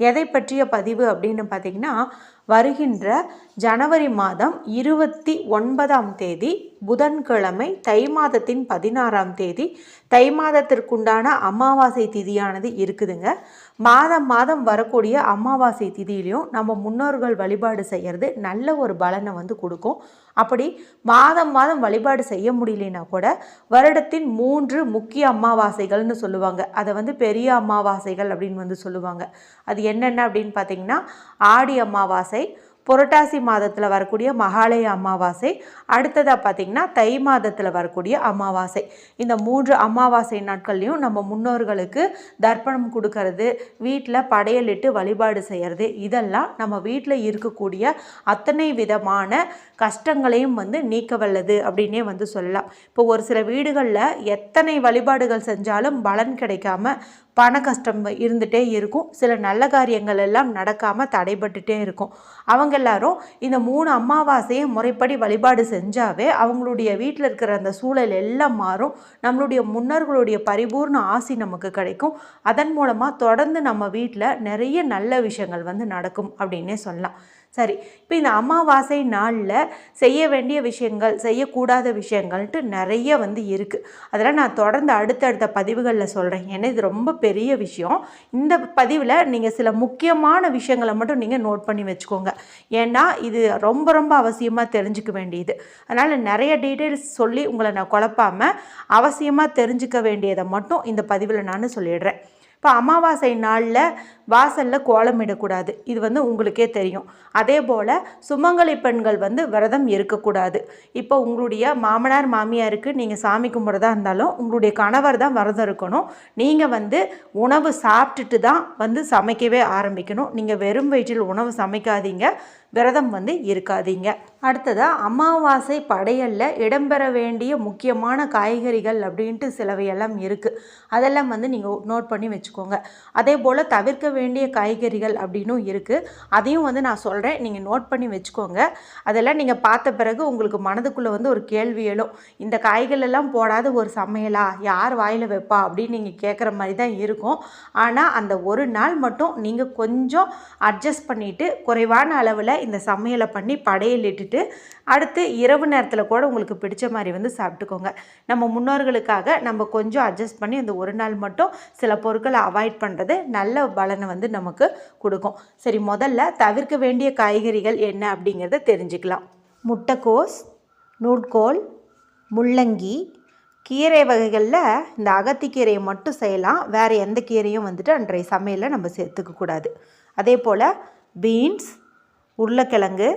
எதை பற்றிய பதிவு அப்படின்னு பார்த்திங்கன்னா வருகின்ற ஜனவரி மாதம் இருபத்தி ஒன்பதாம் தேதி புதன்கிழமை தை மாதத்தின் பதினாறாம் தேதி தை மாதத்திற்குண்டான அமாவாசை திதியானது இருக்குதுங்க. மாதம் மாதம் வரக்கூடிய அமாவாசை திதியிலையும் நம்ம முன்னோர்கள் வழிபாடு செய்கிறது நல்ல ஒரு பலனை வந்து கொடுக்கும். அப்படி மாதம் மாதம் வழிபாடு செய்ய முடியலனா கூட வருடத்தின் மூன்று முக்கிய அமாவாசைகள்னு சொல்லுவாங்க. அதை வந்து பெரிய அமாவாசைகள் அப்படின்னு வந்து சொல்லுவாங்க. அது என்னென்ன அப்படின்னு பார்த்தீங்கன்னா ஆடி அமாவாசை புரட்டாசி மாதத்தில் வரக்கூடிய மகாலய அமாவாசை அடுத்ததாக பார்த்திங்கன்னா தை மாதத்தில் வரக்கூடிய அமாவாசை. இந்த மூன்று அமாவாசை நாட்கள்லையும் நம்ம முன்னோர்களுக்கு தர்ப்பணம் கொடுக்கறது வீட்டில் படையலிட்டு வழிபாடு செய்கிறது இதெல்லாம் நம்ம வீட்டில் இருக்கக்கூடிய அத்தனை விதமான கஷ்டங்களையும் வந்து நீக்க வல்லது அப்படின்னே வந்து சொல்லலாம். இப்போ ஒரு சில வீடுகளில் எத்தனை வழிபாடுகள் செஞ்சாலும் பலன் கிடைக்காம பண கஷ்டம் இருந்துகிட்டே இருக்கும். சில நல்ல காரியங்கள் எல்லாம் நடக்காமல் தடைபட்டுட்டே இருக்கும். அவங்க எல்லாரும் இந்த மூணு அமாவாசையை முறைப்படி வழிபாடு செஞ்சாவே அவங்களுடைய வீட்டில் இருக்கிற அந்த சூழல் எல்லாம் மாறும். நம்மளுடைய முன்னோர்களுடைய பரிபூர்ண ஆசி நமக்கு கிடைக்கும். அதன் மூலமாக தொடர்ந்து நம்ம வீட்டில் நிறைய நல்ல விஷயங்கள் வந்து நடக்கும் அப்படின்னே சொல்லலாம். சரி இப்போ இந்த அமாவாசை நாளில் செய்ய வேண்டிய விஷயங்கள் செய்யக்கூடாத விஷயங்கள்ட்டு நிறைய வந்து இருக்குது அதெல்லாம் நான் தொடர்ந்து அடுத்தடுத்த பதிவுகளில் சொல்கிறேன் ஏன்னா இது ரொம்ப பெரிய விஷயம். இந்த பதிவில் நீங்கள் சில முக்கியமான விஷயங்களை மட்டும் நீங்கள் நோட் பண்ணி வச்சுக்கோங்க. ஏன்னா இது ரொம்ப ரொம்ப அவசியமாக தெரிஞ்சுக்க வேண்டியது. அதனால் நிறைய டீட்டெயில்ஸ் சொல்லி உங்களை நான் குழப்பாமல் அவசியமாக தெரிஞ்சுக்க வேண்டியதை மட்டும் இந்த பதிவில் நான் சொல்லிடுறேன். இப்போ அமாவாசை நாளில் வாசலில் கோலமிடக்கூடாது இது வந்து உங்களுக்கே தெரியும். அதே போல் சுமங்கலி பெண்கள் வந்து விரதம் இருக்கக்கூடாது. இப்போ உங்களுடைய மாமனார் மாமியாருக்கு நீங்கள் சாமி கும்பிட்றதா இருந்தாலும் உங்களுடைய கணவர் தான் விரதம் இருக்கணும். நீங்கள் வந்து உணவு சாப்பிட்டுட்டு தான் வந்து சமைக்கவே ஆரம்பிக்கணும். நீங்கள் வெறும் வயிற்றில் உணவு சமைக்காதீங்க. விரதம் வந்து இருக்காதீங்க. அடுத்ததாக அமாவாசை படையலில் இடம்பெற வேண்டிய முக்கியமான காய்கறிகள் அப்படின்ட்டு சிலவையெல்லாம் இருக்குது அதெல்லாம் வந்து நீங்கள் நோட் பண்ணி வச்சுக்கோங்க. அதே போல் தவிர்க்க வேண்டிய காய்கறிகள் அப்படின்னும் இருக்குது அதையும் வந்து நான் சொல்கிறேன் நீங்கள் நோட் பண்ணி வச்சுக்கோங்க. அதெல்லாம் நீங்கள் பார்த்த பிறகு உங்களுக்கு மனதுக்குள்ளே வந்து ஒரு கேள்வி எழும். இந்த காய்கள் எல்லாம் போடாத ஒரு சமையலா? யார் வாயில் வைப்பா? அப்படின்னு நீங்கள் கேட்குற மாதிரி தான் இருக்கும். ஆனால் அந்த ஒரு நாள் மட்டும் நீங்கள் கொஞ்சம் அட்ஜஸ்ட் பண்ணிவிட்டு குறைவான அளவில் இந்த சமையலை பண்ணி படையலிட்டுட்டு அடுத்து இரவு நேரத்தில் கூட உங்களுக்கு பிடிச்ச மாதிரி வந்து சாப்பிட்டுக்கோங்க. நம்ம முன்னோர்களுக்காக நம்ம கொஞ்சம் அட்ஜஸ்ட் பண்ணி இந்த ஒரு நாள் மட்டும் சில பொருட்களை அவாய்ட் பண்ணுறது நல்ல பலனை வந்து நமக்கு கொடுக்கும். சரி முதல்ல தவிர்க்க வேண்டிய காய்கறிகள் என்ன அப்படிங்கிறத தெரிஞ்சுக்கலாம். முட்டைக்கோஸ் நூட்கோல் முள்ளங்கி கீரை வகைகளில் இந்த அகத்திக்கீரையை மட்டும் செய்யலாம். வேறு எந்த கீரையும் வந்துட்டு அன்றைய சமையலில் நம்ம சேர்த்துக்க கூடாது. அதே போல் பீன்ஸ் உருளைக்கிழங்கு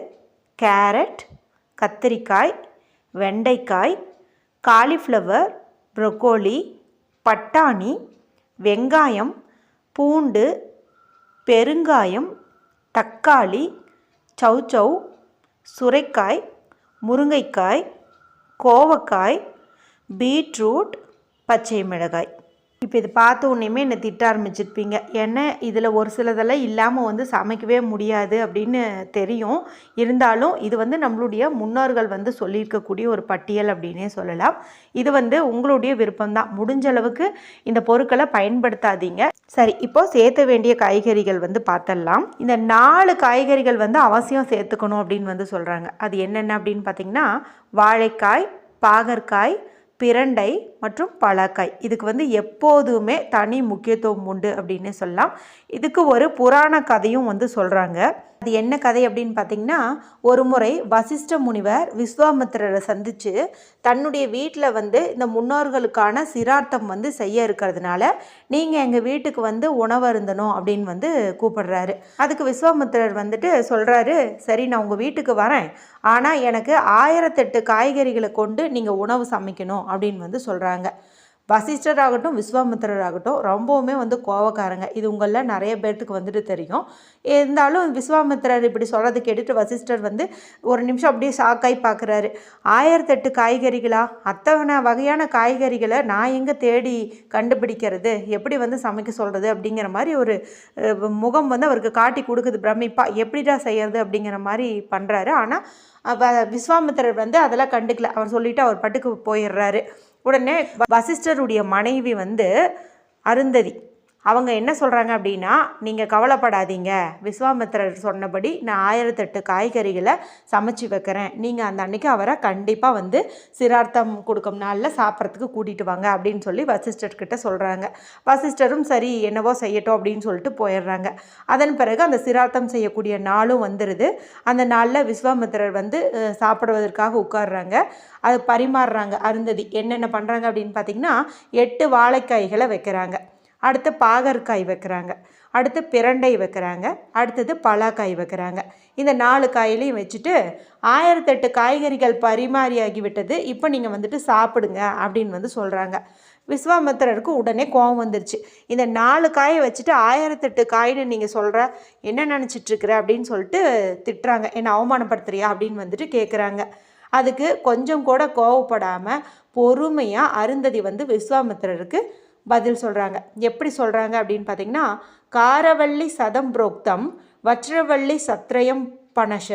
கேரட் கத்திரிக்காய் வெண்டைக்காய் காலிஃப்ளவர் ப்ரொக்கோலி பட்டாணி வெங்காயம் பூண்டு பெருங்காயம் தக்காளி சௌச்சௌ சுரைக்காய் முருங்கைக்காய் கோவக்காய் பீட்ரூட் பச்சை மிளகாய். இப்போ இது பார்த்த உடனேமே என்னை திட்ட ஆரம்பிச்சிருப்பீங்க. ஏன்னா இதில் ஒரு சிலதெல்லாம் இல்லாமல் வந்து சமைக்கவே முடியாது அப்படின்னு தெரியும். இருந்தாலும் இது வந்து நம்மளுடைய முன்னோர்கள் வந்து சொல்லியிருக்கக்கூடிய ஒரு பட்டியல் அப்படின்னே சொல்லலாம். இது வந்து உங்களுடைய விருப்பம்தான். முடிஞ்ச அளவுக்கு இந்த பொருட்களை பயன்படுத்தாதீங்க. சரி இப்போ சேர்த்த வேண்டிய காய்கறிகள் வந்து பார்த்தலாம் இந்த நாலு காய்கறிகள் வந்து அவசியம் சேர்த்துக்கணும் அப்படின்னு வந்து சொல்கிறாங்க அது என்னென்ன அப்படின்னு பார்த்தீங்கன்னா வாழைக்காய் பாகற்காய் பிரண்டை மற்றும் பழக்காய் இதுக்கு வந்து எப்போதுமே தனி முக்கியத்துவம் உண்டு அப்படின்னு சொல்லலாம். இதுக்கு ஒரு புராண கதையும் வந்து சொல்கிறாங்க அது என்ன கதை அப்படின்னு பார்த்தீங்கன்னா ஒரு முறை வசிஷ்ட முனிவர் விஸ்வாமித்திரரை சந்தித்து தன்னுடைய வீட்டில் வந்து இந்த முன்னோர்களுக்கான சிரார்த்தம் வந்து செய்ய இருக்கிறதுனால நீங்கள் எங்கள் வீட்டுக்கு வந்து உணவு இருந்தணும் அப்படின்னு வந்து கூப்பிடுறாரு. அதுக்கு விஸ்வாமித்திரர் வந்துட்டு சொல்கிறாரு சரி நான் உங்கள் வீட்டுக்கு வரேன். ஆனால் எனக்கு ஆயிரத்தெட்டு காய்கறிகளை கொண்டு நீங்கள் உணவு சமைக்கணும் அப்படின்னு வந்து சொல்கிறாங்க வசிஷ்டர் ஆகட்டும் விஸ்வாமித்திரர் ஆகட்டும் ரொம்பவுமே வந்து கோவக்காரங்க. இது உங்களில் நிறைய பேர்த்துக்கு வந்துட்டு தெரியும். இருந்தாலும் விஸ்வாமித்திரர் இப்படி சொல்கிறது கேட்டுட்டு வசிஷ்டர் வந்து ஒரு நிமிஷம் அப்படியே ஷாக்காய் பார்க்குறாரு. ஆயிரத்தெட்டு காய்கறிகளா? அத்தனை வகையான காய்கறிகளை நான் எங்கே தேடி கண்டுபிடிக்கிறது? எப்படி வந்து சமைக்க சொல்கிறது அப்படிங்கிற மாதிரி ஒரு முகம் வந்து அவருக்கு காட்டி கொடுக்குது பிரமிப்பா. எப்படிடா செய்யறது அப்படிங்கிற மாதிரி பண்ணுறாரு ஆனால் விஸ்வாமித்திரர் வந்து அதெல்லாம் கண்டுக்கல. அவர் சொல்லிட்டு அவர் பட்டுக்கு போயிடுறாரு. உடனே வசிஷ்டருடைய மனைவி வந்து அருந்ததி. அவங்க என்ன சொல்கிறாங்க அப்படின்னா நீங்கள் கவலைப்படாதீங்க. விஸ்வாமித்திரர் சொன்னபடி நான் ஆயிரத்தெட்டு காய்கறிகளை சமைச்சு வைக்கிறேன். நீங்கள் அந்த அன்னைக்கு அவரை கண்டிப்பாக வந்து சிரார்த்தம் கொடுக்கும் நாளில் சாப்பிட்றதுக்கு கூட்டிகிட்டு வாங்க அப்படின்னு சொல்லி வசிஷ்டர்கிட்ட சொல்கிறாங்க வசிஷ்டரும் சரி என்னவோ செய்யட்டும் அப்படின்னு சொல்லிட்டு போயிடுறாங்க. அதன் பிறகு அந்த சிரார்த்தம் செய்யக்கூடிய நாளும் வந்துடுது அந்த நாளில் விஸ்வாமித்திரர் வந்து சாப்பிடுவதற்காக உட்காடுறாங்க அது பரிமாறுறாங்க. அருந்ததி என்னென்ன பண்ணுறாங்க அப்படின்னு பார்த்தீங்கன்னா எட்டு வாழைக்காய்களை வைக்கிறாங்க. அடுத்து பாகற்காய் வைக்கிறாங்க. அடுத்து பிரண்டை வைக்கிறாங்க. அடுத்தது பலாக்காய் வைக்கிறாங்க. இந்த நாலு காயிலையும் வச்சுட்டு ஆயிரத்தெட்டு காய்கறிகள் பரிமாறியாகி விட்டது இப்போ நீங்கள் வந்துட்டு சாப்பிடுங்க அப்படின்னு வந்து சொல்கிறாங்க விஸ்வாமித்திரருக்கு உடனே கோவம் வந்துருச்சு. இந்த நாலு காயை வச்சுட்டு ஆயிரத்தெட்டு காயின்னு நீங்கள் சொல்கிற என்ன நினச்சிட்ருக்குற அப்படின்னு சொல்லிட்டு திட்டுறாங்க. என்னை அவமானப்படுத்துறியா அப்படின்னு வந்துட்டு கேட்குறாங்க அதுக்கு கொஞ்சம் கூட கோவப்படாமல் பொறுமையாக அருந்ததி வந்து விஸ்வாமித்திரருக்கு பதில் சொல்கிறாங்க எப்படி சொல்கிறாங்க அப்படின்னு பார்த்தீங்கன்னா காரவள்ளி சதம் புரோக்தம் வஜ்ரவள்ளி சத்ரயம் பனஷ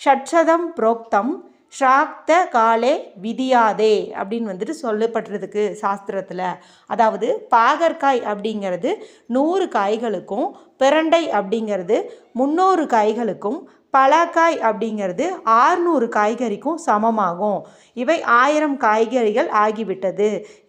ஷட்சதம் புரோக்தம் ஷாக்த காலே விதியாதே அப்படின்னு வந்துட்டு சொல்லப்பட்டிருக்கு சாஸ்திரத்தில். அதாவது பாகற்காய் அப்படிங்கிறது நூறு காய்களுக்கும் பிரண்டை அப்படிங்கிறது முந்நூறு காய்களுக்கும் பலாக்காய் அப்படிங்கிறது ஆறுநூறு காய்கறிக்கும் சமமாகும். இவை ஆயிரம் காய்கறிகள் ஆகிவிட்டது.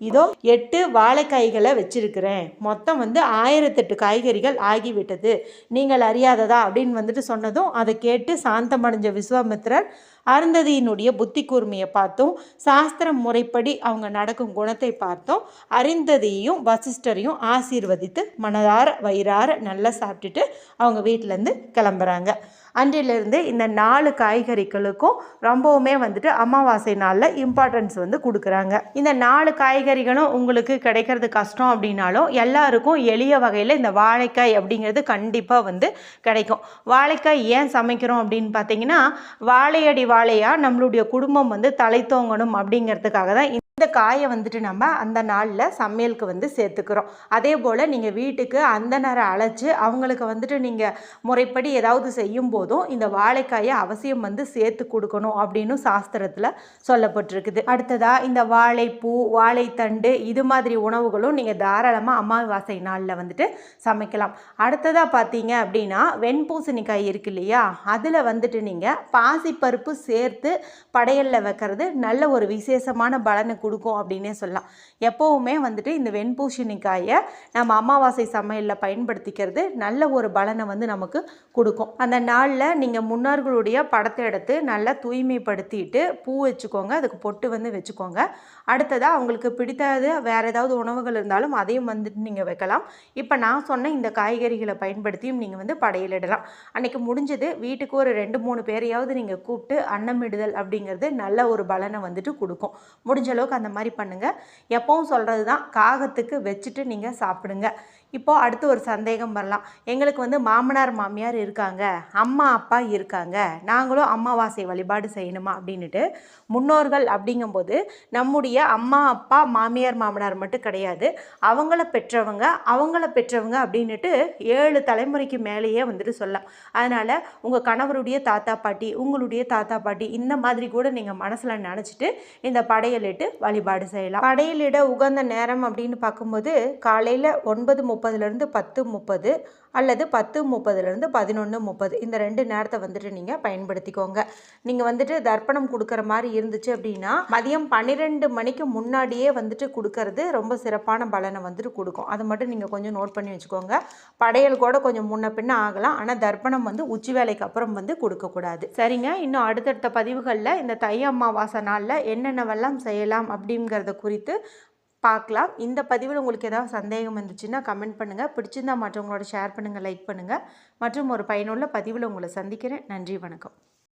இதோ எட்டு வாழைக்காய்களை வச்சிருக்கிறேன். மொத்தம் வந்து ஆயிரத்தெட்டு காய்கறிகள் ஆகிவிட்டது. நீங்கள் அறியாததா அப்படின்னு வந்துட்டு சொன்னதும் அதை கேட்டு சாந்தமடைஞ்ச விஸ்வாமித்ரர் அருந்ததியினுடைய புத்தி கூர்மையை பார்த்தும் சாஸ்திரம் முறைப்படி அவங்க நடக்கும் குணத்தை பார்த்தும் அருந்ததியையும் வசிஷ்டரையும் ஆசீர்வதித்து மனதார வயிறார நல்ல சாப்பிட்டுட்டு அவங்க வீட்டிலேருந்து கிளம்புறாங்க. அன்றிலிருந்து இந்த நாலு காய்கறிகளுக்கும் ரொம்பவுமே வந்துட்டு அமாவாசை நாளில் இம்பார்ட்டன்ஸ் வந்து கொடுக்குறாங்க. இந்த நாலு காய்கறிகளும் உங்களுக்கு கிடைக்கிறது கஷ்டம் அப்படின்னாலும் எல்லாருக்கும் எளிய வகையில் இந்த வாழைக்காய் அப்படிங்கிறது கண்டிப்பாக வந்து கிடைக்கும். வாழைக்காய் ஏன் சமைக்கிறோம் அப்படின்னு பார்த்தீங்கன்னா வாழையடி வாழையாக நம்மளுடைய குடும்பம் வந்து தலை தோங்கணும் அப்படிங்கிறதுக்காக தான் இந்த காயை வந்துட்டு நம்ம அந்த நாளில் சமையலுக்கு வந்து சேர்த்துக்கிறோம். அதே போல் நீங்கள் வீட்டுக்கு அந்த நேரம் அழைச்சி அவங்களுக்கு வந்துட்டு நீங்கள் முறைப்படி ஏதாவது செய்யும் போதும் இந்த வாழைக்காயை அவசியம் வந்து சேர்த்து கொடுக்கணும் அப்படின்னு சாஸ்திரத்தில் சொல்லப்பட்டிருக்குது. அடுத்ததாக இந்த வாழைப்பூ வாழைத்தண்டு இது மாதிரி உணவுகளும் நீங்கள் தாராளமாக அமாவாசை நாளில் வந்துட்டு சமைக்கலாம். அடுத்ததாக பார்த்தீங்க அப்படின்னா வெண்பூசணிக்காய் இருக்கு இல்லையா? அதில் வந்துட்டு நீங்கள் பாசிப்பருப்பு சேர்த்து படையலில் வைக்கிறது நல்ல ஒரு விசேஷமான பலனை கொடுக்கும் அப்படின்னே சொல்லலாம். எப்போவுமே வந்துட்டு இந்த வெண்பூசணிக்காயை நம்ம அமாவாசை சமையலில் பயன்படுத்திக்கிறது நல்ல ஒரு பலனை வந்து நமக்கு கொடுக்கும். அந்த நாளில் நீங்கள் முன்னோர்களுடைய படத்தை எடுத்து நல்லா தூய்மைப்படுத்திட்டு பூ வச்சுக்கோங்க அதுக்கு பொட்டு வந்து வச்சுக்கோங்க. அடுத்ததாக அவங்களுக்கு பிடித்தது வேறு ஏதாவது உணவுகள் இருந்தாலும் அதையும் வந்துட்டு நீங்கள் வைக்கலாம். இப்போ நான் சொன்ன இந்த காய்கறிகளை பயன்படுத்தியும் நீங்கள் வந்து படையலிடலாம் அன்னைக்கு முடிஞ்சது வீட்டுக்கு ஒரு ரெண்டு மூணு பேரையாவது நீங்கள் கூப்பிட்டு அன்னமிடுதல் அப்படிங்கிறது நல்ல ஒரு பலனை வந்துட்டு கொடுக்கும். முடிஞ்ச அளவுக்கு அந்த மாதிரி பண்ணுங்கள் எப்பவும் சொல்கிறது தான் காகத்துக்கு வச்சுட்டு நீங்கள் சாப்பிடுங்க. இப்போது அடுத்து ஒரு சந்தேகம் வரலாம். எங்களுக்கு வந்து மாமனார் மாமியார் இருக்காங்க. அம்மா அப்பா இருக்காங்க. நாங்களும் அம்மாவாசை வழிபாடு செய்யணுமா அப்படின்னுட்டு முன்னோர்கள் அப்படிங்கும்போது நம்முடைய அம்மா அப்பா மாமியார் மாமனார் மட்டும் கிடையாது. அவங்கள பெற்றவங்க அவங்கள பெற்றவங்க அப்படின்னுட்டு ஏழு தலைமுறைக்கு மேலேயே வந்துட்டு சொல்லலாம். அதனால் உங்கள் கணவருடைய தாத்தா பாட்டி உங்களுடைய தாத்தா பாட்டி இந்த மாதிரி கூட நீங்கள் மனசில் நினச்சிட்டு இந்த படையலிட்டு வழிபாடு செய்யலாம். படையலிட உகந்த நேரம் அப்படின்னு பார்க்கும்போது காலையில் ஒன்பது முப்பதுலேருந்து பத்து முப்பது அல்லது பத்து முப்பதுலேருந்து பதினொன்று முப்பது. இந்த ரெண்டு நேரத்தை வந்துட்டு நீங்கள் பயன்படுத்திக்கோங்க. நீங்கள் வந்துட்டு தர்ப்பணம் கொடுக்குற மாதிரி இருந்துச்சு அப்படின்னா மதியம் பன்னிரெண்டு மணிக்கு முன்னாடியே வந்துட்டு கொடுக்கறது ரொம்ப சிறப்பான பலனை வந்துட்டு கொடுக்கும். அதை மட்டும் நீங்கள் கொஞ்சம் நோட் பண்ணி வச்சுக்கோங்க. படையல் கூட கொஞ்சம் முன்ன பின்ன ஆகலாம். ஆனால் தர்ப்பணம் வந்து உச்சி வேலைக்கு அப்புறம் வந்து கொடுக்கக்கூடாது சரிங்க. இன்னும் அடுத்தடுத்த பதிவுகளில் இந்த தை அமாவாசை நாளில் என்னென்னவெல்லாம் செய்யலாம் அப்படிங்கிறத குறித்து பார்க்கலாம். இந்த பதிவில் உங்களுக்கு ஏதாவது சந்தேகம் இருந்துச்சுன்னா கமெண்ட் பண்ணுங்கள் பிடிச்சிருந்தா மற்றவங்களோட ஷேர் பண்ணுங்கள் லைக் பண்ணுங்கள் மற்றும் ஒரு பயனுள்ள பதிவில் உங்களை சந்திக்கிறேன். நன்றி வணக்கம்.